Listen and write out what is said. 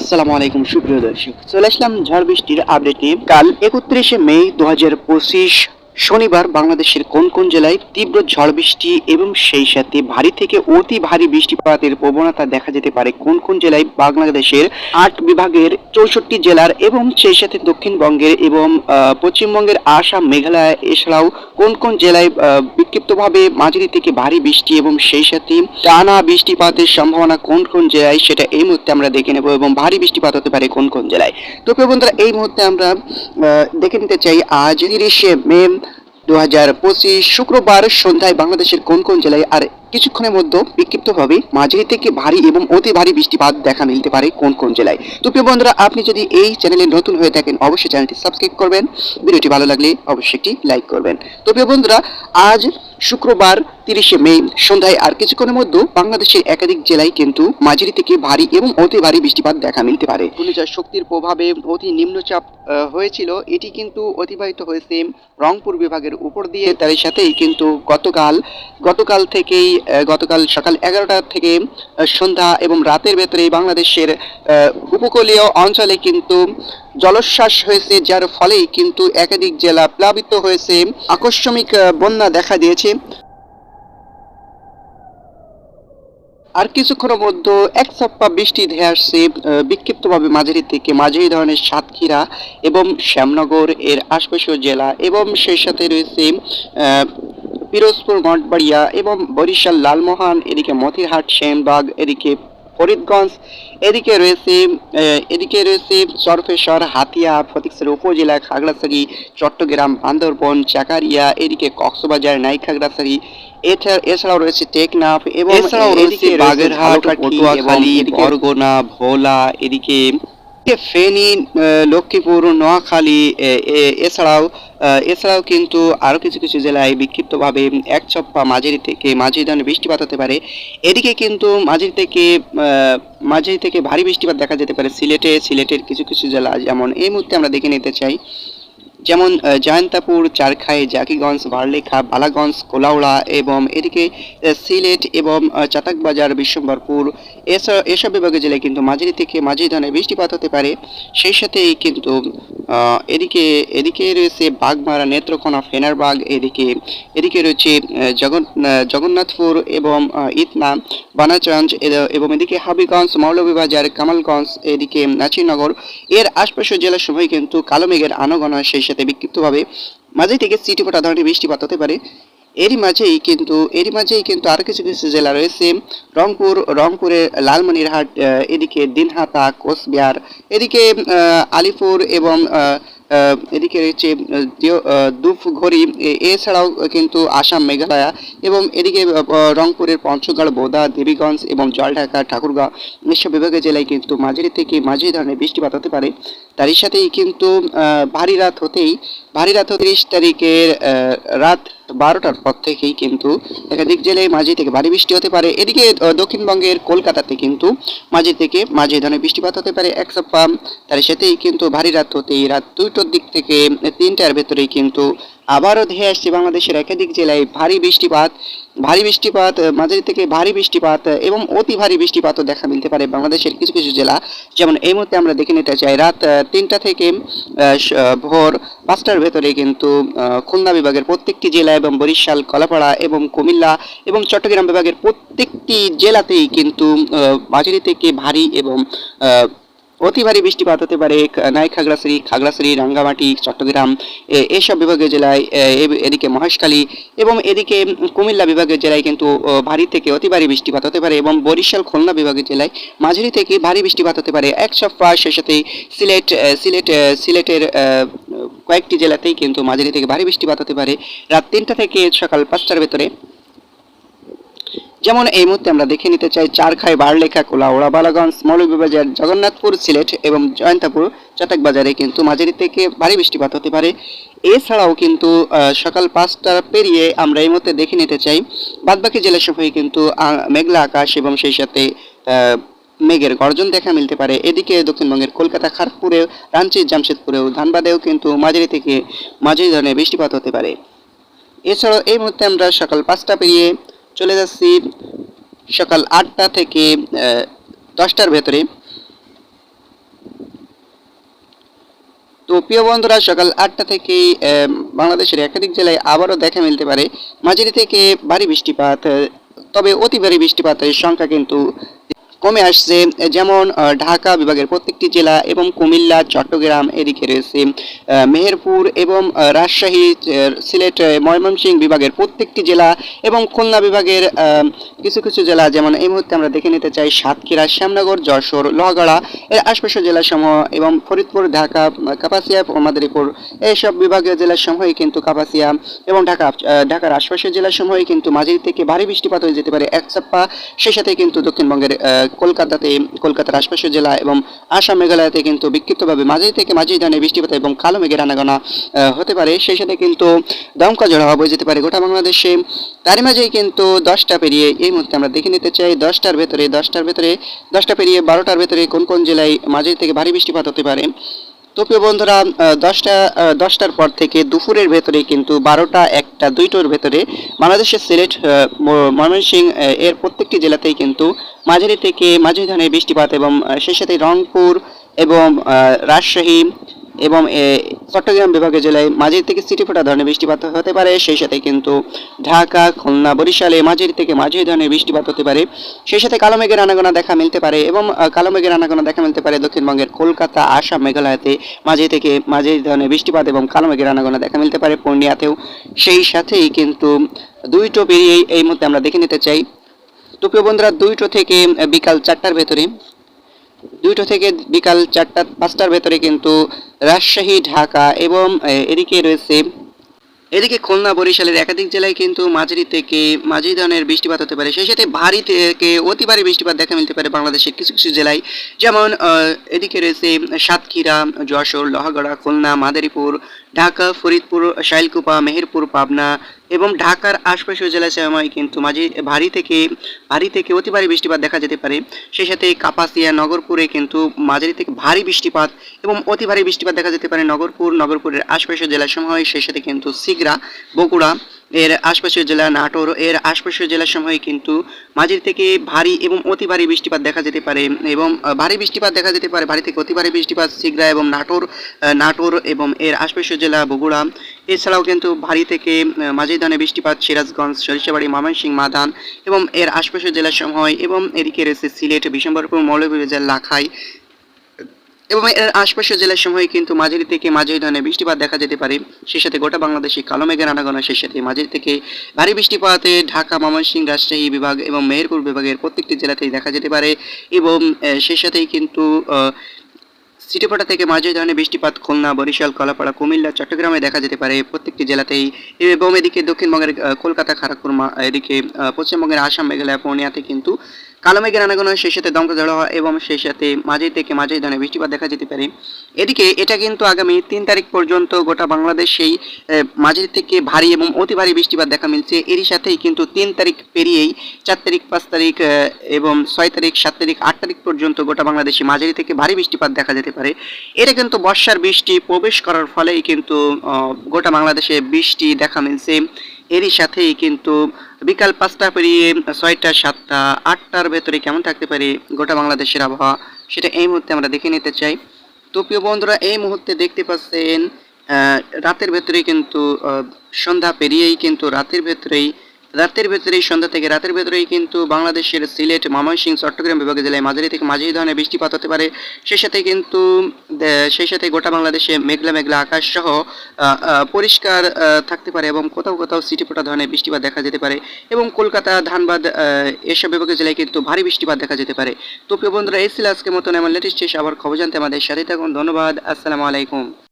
আসসালামু আলাইকুম, সুপ্রিয় দর্শক। চলে আসলাম ঝড় বৃষ্টির আপডেট নিয়ে। কাল একত্রিশে মে দু হাজার পঁচিশ শনিবার বাংলাদেশের কোন কোন জেলায় তীব্র ঝড় বৃষ্টি এবং সেই সাথে ভারী থেকে অতি ভারী বৃষ্টিপাতের প্রবণতা দেখা যেতে পারে কোন কোন জেলায় বাংলাদেশের আট বিভাগের চৌষট্টি জেলার এবং সেই সাথে দক্ষিণবঙ্গের এবং পশ্চিমবঙ্গের আসাম, মেঘালয়, এছাড়াও কোন কোন জেলায় বিক্ষিপ্তভাবে মাঝারি থেকে ভারী বৃষ্টি এবং সেই সাথে টানা বৃষ্টিপাতের সম্ভাবনা কোন কোন জেলায়, সেটা এই মুহূর্তে আমরা দেখে নেব এবং ভারী বৃষ্টিপাত হতে পারে কোন কোন জেলায়। তো বন্ধুরা, এই মুহূর্তে আমরা দেখে নিতে চাই আজ তিরিশে মে দু হাজার পঁচিশ শুক্রবার সন্ধ্যায় বাংলাদেশের কোন কোন জেলায় আর কিছুক্ষণের মধ্যে বিক্ষিপ্তভাবে মাঝারি থেকে ভারী এবং অতি ভারী বৃষ্টিপাত দেখা মিলতে পারে কোন কোন জেলায়। তো প্রিয় বন্ধুরা, আপনি যদি এই চ্যানেলে নতুন হয়ে থাকেন, অবশ্যই চ্যানেলটি সাবস্ক্রাইব করবেন। ভিডিওটি ভালো লাগলে অবশ্যই একটি লাইক করবেন। তো প্রিয় বন্ধুরা, আজ শুক্রবার তিরিশে মে, সন্ধ্যায় আর কিছুক্ষণের মধ্যে বাংলাদেশের একাধিক জেলায় কিন্তু মাঝারি থেকে ভারী এবং অতি ভারী বৃষ্টিপাত দেখা মিলতে পারে। ঘূর্ণিঝড় শক্তির প্রভাবে অতি নিম্নচাপ হয়েছিল। এটি কিন্তু অতিবাহিত হয়েছে রংপুর বিভাগের উপর দিয়ে। তার সাথেই কিন্তু গতকাল গতকাল থেকেই গতকাল সকাল এগারোটা থেকে সন্ধ্যা এবং রাতের ভেতরে বাংলাদেশের উপকূলীয় অঞ্চলে কিন্তু জলোচ্ছ্বাস হয়েছে, যার ফলেই কিন্তু একাধিক জেলা প্লাবিত হয়েছে। আকস্মিক বন্যা দেখা দিয়েছে। আর কিছুক্ষণের মধ্যে এক সপ্তাহ বৃষ্টি ধেয়ে আসছে বিক্ষিপ্তভাবে মাঝারি থেকে মাঝারি ধরনের সাতক্ষীরা এবং শ্যামনগর এর আশপাশীয় জেলা এবং সেই সাথে রয়েছে পিরোজপুর মঠবাড়িয়া এবং বরিশাল লালমোহন এদিকে মতিরহাট শ্যামবাগ এদিকে ফরিদগঞ্জ এদিকে রয়েছে এদিকে রয়েছে চরফেশ্বর হাতিয়া ফটিকছড়ি উপজেলা খাগড়াছড়ি চট্টগ্রাম বান্দরবন চাকারিয়া এদিকে কক্সবাজার নাই খাগড়াছড়ি এছাড়া এছাড়াও রয়েছে টেকনাফ এবং এছাড়াও রয়েছে বাগেরহাট পটুয়াখালী ভোলা এদিকে ফেনী লক্ষ্মীপুর, নোয়াখালী এছাড়াও এছাড়াও কিন্তু আরও কিছু কিছু জেলায় বিক্ষিপ্তভাবে এক চপ্পা মাঝারি থেকে মাঝারি ধরনের বৃষ্টিপাত হতে পারে। এদিকে কিন্তু মাঝারি থেকে মাঝারি থেকে ভারী বৃষ্টিপাত দেখা যেতে পারে সিলেটে। সিলেটের কিছু কিছু জেলা যেমন এই মুহূর্তে আমরা দেখে নিতে চাই যেমন জয়ন্তাপুর, চারখাই, জাকিগঞ্জ, বারলেখা, বালাগঞ্জ, কোলাউড়া এবং এদিকে সিলেট এবং চাতাকবাজার বিশ্বম্বরপুর এসব এসব বিভাগের জেলায় কিন্তু মাঝারি থেকে মাঝারি ধরনের বৃষ্টিপাত হতে পারে। সেই সাথেই কিন্তু এদিকে এদিকে রয়েছে বাগমারা, নেত্রকোনা, ফেনারবাগ, এদিকে এদিকে রয়েছে জগন জগন্নাথপুর এবং ইতনা, বানাচঞ্জ এবং এদিকে হাবিগঞ্জ, মৌলভীবাজার, কামালগঞ্জ, এদিকে নাচিনগর। এর আশপাশের জেলার সময় কিন্তু কালো মেঘের আনাগোনা সেই সাথে বিক্ষিপ্তভাবে মাঝে থেকে সিটি ফোটা ধরনের বৃষ্টিপাত হতে পারে। এরই মাঝেই কিন্তু, এরই মাঝেই কিন্তু আরও কিছু কিছু জেলা রয়েছে। রংপুর রংপুরের লালমনিরহাট এদিকে দিনহাতা কোচবিহার, এদিকে আলিপুর এবং এদিকে রয়েছে দুপঘড়ি এছাড়াও কিন্তু আসাম মেঘালয় এবং এদিকে রংপুরের পঞ্চগড় বোদা দেবীগঞ্জ এবং জলঢাকা ঠাকুরগাঁও এসব বিভাগের জেলায় কিন্তু মাঝারি থেকে মাঝারি ধরনের বৃষ্টিপাত হতে পারে। তারই সাথেই কিন্তু ভারী রাত হতেই ভারী রাত তিরিশ তারিখের আহ, বারোটার পর থেকেই কিন্তু একাধিক জেলায় মাঝে থেকে ভারী বৃষ্টি হতে পারে। এদিকে দক্ষিণবঙ্গের কলকাতাতে কিন্তু মাঝে থেকে মাঝে ধরনের বৃষ্টিপাত হতে পারে। এক সপ্তাহ তার সাথেই কিন্তু ভারী রাত হতেই রাত দুটোর দিক থেকে তিনটার ভেতরেই কিন্তু আবারও ধেয়ে আসছে বাংলাদেশের একাধিক জেলায় ভারী বৃষ্টিপাত ভারী বৃষ্টিপাত মাঝারি থেকে ভারী বৃষ্টিপাত এবং অতি ভারী বৃষ্টিপাতও দেখা মিলতে পারে বাংলাদেশের কিছু কিছু জেলা। যেমন এই মুহূর্তে আমরা দেখে নিতে চাই, রাত তিনটা থেকে ভোর পাঁচটার ভেতরে কিন্তু খুলনা বিভাগের প্রত্যেকটি জেলা এবং বরিশাল, কলাপাড়া এবং কুমিল্লা এবং চট্টগ্রাম বিভাগের প্রত্যেকটি জেলাতেই কিন্তু মাঝারি থেকে ভারী এবং অতি ভারী বৃষ্টিপাত হতে পারে নাই খাগড়াছড়ি খাগড়াছড়ি, রাঙ্গামাটি, চট্টগ্রাম, এ- এসব বিভাগের জেলায় এদিকে মহেশখালী এবং এদিকে কুমিল্লা বিভাগের জেলায় কিন্তু ভারী থেকে অতি ভারী বৃষ্টিপাত হতে পারে এবং বরিশাল, খুলনা বিভাগের জেলায় মাঝারি থেকে ভারী বৃষ্টিপাত হতে পারে। এক সপ্তাহ সেই সাথে সিলেট সিলেট সিলেটের কয়েকটি জেলাতেই কিন্তু মাঝারি থেকে ভারী বৃষ্টিপাত হতে পারে। রাত তিনটা থেকে সকাল পাঁচটার ভেতরে যেমন এই মুহূর্তে আমরা দেখে নিতে চাই চারখাই বারলেখা কোলা কোলাউড়া বালাগঞ্জ মৌলভীবাজার, জগন্নাথপুর, সিলেট এবং জয়ন্তাপুর চটক বাজারে কিন্তু মাঝারি থেকে ভারী বৃষ্টিপাত হতে পারে। এছাড়াও কিন্তু সকাল পাঁচটা পেরিয়ে আমরা এই মুহূর্তে দেখে নিতে চাই বাদবাকি জেলার সময় কিন্তু মেঘলা আকাশ এবং সেই সাথে মেঘের গর্জন দেখা মিলতে পারে। এদিকে দক্ষিণবঙ্গের কলকাতা খারপুরেও রাঞ্চি জামশেদপুরেও, ধানবাদেও কিন্তু মাঝারি থেকে মাঝারি ধরনের বৃষ্টিপাত হতে পারে। এছাড়াও এই মুহূর্তে আমরা সকাল পাঁচটা পেরিয়ে চলে যাচ্ছি সকাল আটটা থেকে দশটার ভেতরে। তো প্রিয় বন্ধুরা, সকাল আটটা থেকে বাংলাদেশের একাধিক জেলায় আবারও দেখা মিলতে পারে। মাঝারি থেকে ভারী বৃষ্টিপাত তবে অতি ভারী বৃষ্টিপাতের সংখ্যা কিন্তু কমে আসছে। যেমন ঢাকা বিভাগের প্রত্যেকটি জেলা এবং কুমিল্লা, চট্টগ্রাম এদিকে রয়েছে। মেহেরপুর এবং রাজশাহী সিলেট ময়মনসিংহ বিভাগের প্রত্যেকটি জেলা এবং খুলনা বিভাগের কিছু কিছু জেলা, যেমন এই মুহূর্তে আমরা দেখে নিতে চাই সাতক্ষীরা, শ্যামনগর, যশোর, লোহাগড়া এর আশপাশের জেলাসমূহ এবং ফরিদপুর, ঢাকা, কাপাসিয়া, মাদারীপুর এইসব বিভাগীয় জেলাসমূহই কিন্তু কাপাসিয়া এবং ঢাকা ঢাকার আশপাশের জেলাসমূহই কিন্তু মাঝারি থেকে ভারী বৃষ্টিপাত হয়ে যেতে পারে এক চাপ্পা সেই সাথে কিন্তু দক্ষিণবঙ্গের কলকাতাতে, কলকাতার আশপাশের জেলা এবং আসাম মেঘালয়তে কিন্তু বিক্ষিপ্তভাবে মাঝারি থেকে মাঝারি ধরনের বৃষ্টিপাত এবং কালো মেঘের আনাগোনা হতে পারে। সেই সাথে কিন্তু দমকা ঝড় হওয়া যেতে পারে গোটা বাংলাদেশে। তারই মাঝেই কিন্তু দশটা পেরিয়ে এই মুহূর্তে আমরা দেখে নিতে চাই দশটার ভেতরে দশটার ভেতরে, দশটা পেরিয়ে বারোটার ভেতরে কোন কোন জেলায় মাঝারি থেকে ভারী বৃষ্টিপাত হতে পারে। তো প্রিয় বন্ধুরা দশটা দশটার পর থেকে দুপুরের ভেতরে কিন্তু বারোটা, একটা, দুইটোর ভেতরে বাংলাদেশের সিলেট ময়মনসিং এর প্রত্যেকটি জেলাতেই কিন্তু মাঝারি থেকে মাঝারি ধরনের বৃষ্টিপাত এবং সেই সাথে রংপুর এবং রাজশাহী এবং চট্টগ্রাম বিভাগের জেলায় মাঝারি থেকে সিটি ফোটা ধরনের বৃষ্টিপাত হতে পারে, সেই সাথে কিন্তু ঢাকা, খুলনা, বরিশালে মাঝারি থেকে মাঝারি ধরনের বৃষ্টিপাত হতে পারে। সেই সাথে কালো মেঘের আনাগোনা দেখা মিলতে পারে এবং কালো মেঘের আনাগোনা দেখা মিলতে পারে দক্ষিণবঙ্গের কলকাতা, আসাম, মেঘালয়তে মাঝে থেকে মাঝারি ধরনের বৃষ্টিপাত এবং কালো মেঘের আনাগোনা দেখা মিলতে পারে পূর্ণিয়াতেও সেই সাথেই কিন্তু দুইটো পেরিয়েই এই মুহূর্তে আমরা দেখে নিতে চাই। প্রিয় বন্ধুরা দুইটো থেকে বিকাল চারটার ভেতরে দুইটো থেকে বিকাল চারটা পাঁচটার ভেতরে কিন্তু রাজশাহী, ঢাকা এবং এদিকে রয়েছে, এদিকে খুলনা, বরিশালের একাধিক জেলায় কিন্তু মাঝারি থেকে মাঝারি ধরনের বৃষ্টিপাত হতে পারে। সেই সাথে ভারী থেকে অতি ভারী বৃষ্টিপাত দেখা মিলতে পারে বাংলাদেশের কিছু কিছু জেলায়। যেমন এদিকে রয়েছে সাতক্ষীরা, যশোর, লোহাগড়া, খুলনা, মাদারীপুর ঢাকা, ফরিদপুর, শাইলকুপা, মেহেরপুর, পাবনা এবং ঢাকার আশপাশের জেলায় সময় কিন্তু মাঝে ভারী থেকে ভারী থেকে অতি ভারী বৃষ্টিপাত দেখা যেতে পারে। সেই সাথে কাপাসিয়া, নগরপুরে কিন্তু মাঝারি থেকে ভারী বৃষ্টিপাত এবং অতি ভারী বৃষ্টিপাত দেখা যেতে পারে নগরপুর, নগরপুরের আশপাশের জেলার সময় সেই সাথে কিন্তু সিগড়া, বগুড়া এর আশপাশের জেলা নাটোর, এর আশপাশের জেলার সময় কিন্তু মাঝারি থেকে ভারী এবং অতি ভারী বৃষ্টিপাত দেখা যেতে পারে এবং ভারী বৃষ্টিপাত দেখা যেতে পারে, ভারী থেকে অতি ভারী বৃষ্টিপাত, সিগড়া এবং নাটোর নাটোর এবং এর আশপাশের জেলা বগুড়া। এছাড়াও কিন্তু ভারী থেকে মাঝারি ধরনের বৃষ্টিপাত সিরাজগঞ্জ, সরিষাবাড়ি, ময়মনসিংহ, মাদান এবং এর আশপাশের জেলার সময় এবং এদিকে রয়েছে সিলেট, বিশম্বরপুর, মৌলভীবাজার, লাখাই এবং এর আশপাশের জেলার সময় কিন্তু মাঝারি থেকে মাঝারি ধরনের বৃষ্টিপাত দেখা যেতে পারে। সেই সাথে গোটা বাংলাদেশে কালো মেঘের আনাগোনা, সেই সাথে মাঝারি থেকে ভারী বৃষ্টিপাতে ঢাকা, ময়মনসিংহ, রাজশাহী বিভাগ এবং মেহেরপুর বিভাগের প্রত্যেকটি জেলাতেই দেখা যেতে পারে এবং সেই সাথেই কিন্তু সিটিপাটা থেকে মাঝারি ধরনের বৃষ্টিপাত খুলনা, বরিশাল, কলাপাড়া, কুমিল্লা, চট্টগ্রামে দেখা যেতে পারে প্রত্যেকটি জেলাতেই। এবং এদিকে দক্ষিণবঙ্গের কলকাতা খড়গপুর এদিকে পশ্চিমবঙ্গের আসাম, মেঘালয়, পূর্ণিয়াতে কিন্তু কালো মেঘের আনাগোনা সেই সাথে দমকা ঝড় হওয়া এবং সেই সাথে মাঝারি থেকে মাঝারি ধরনের বৃষ্টিপাত দেখা যেতে পারে। এদিকে এটা কিন্তু আগামী তিন তারিখ পর্যন্ত গোটা বাংলাদেশেই মাঝারি থেকে ভারী এবং অতি ভারী বৃষ্টিপাত দেখা মিলছে। এরই সাথেই কিন্তু তিন তারিখ পেরিয়েই চার তারিখ, পাঁচ তারিখ এবং ছয় তারিখ, সাত তারিখ, আট তারিখ পর্যন্ত গোটা বাংলাদেশে মাঝারি থেকে ভারী বৃষ্টিপাত দেখা যেতে পারে। এটা কিন্তু বর্ষার বৃষ্টি প্রবেশ করার ফলেই কিন্তু গোটা বাংলাদেশে বৃষ্টি দেখা মিলছে। এরই সাথেই কিন্তু বিকাল পাঁচটা পেরিয়ে ছয়টা, সাতটা, আটটার ভেতরে কেমন থাকতে পারে গোটা বাংলাদেশের আবহাওয়া, সেটা এই মুহূর্তে আমরা দেখে নিতে চাই। তো প্রিয় বন্ধুরা, এই মুহূর্তে দেখতে পাচ্ছেন রাতের ভেতরেই কিন্তু সন্ধ্যা পেরিয়েই কিন্তু রাতের ভেতরেই রাতের ভেতরেই, সন্ধ্যা থেকে রাতের ভেতরেই কিন্তু বাংলাদেশের সিলেট, ময়মনসিংহ, চট্টগ্রাম বিভাগের জেলায় মাঝারি থেকে মাঝারি ধরনের বৃষ্টিপাত হতে পারে। সেই সাথে কিন্তু সেই সাথে গোটা বাংলাদেশে মেঘলা মেঘলা আকাশ সহ পরিষ্কার থাকতে পারে এবং কোথাও কোথাও সিটিপোটা ধরনের বৃষ্টিপাত দেখা যেতে পারে এবং কলকাতা, ধানবাদ এসব বিভাগের জেলায় কিন্তু ভারী বৃষ্টিপাত দেখা যেতে পারে। তো প্রিয় বন্ধুরা, এই ছিল আজকের মতন আমার লেটেস্ট শেষ আবার খবর জানতে আমাদের সাথে থাকুন। ধন্যবাদ। আসসালামু আলাইকুম।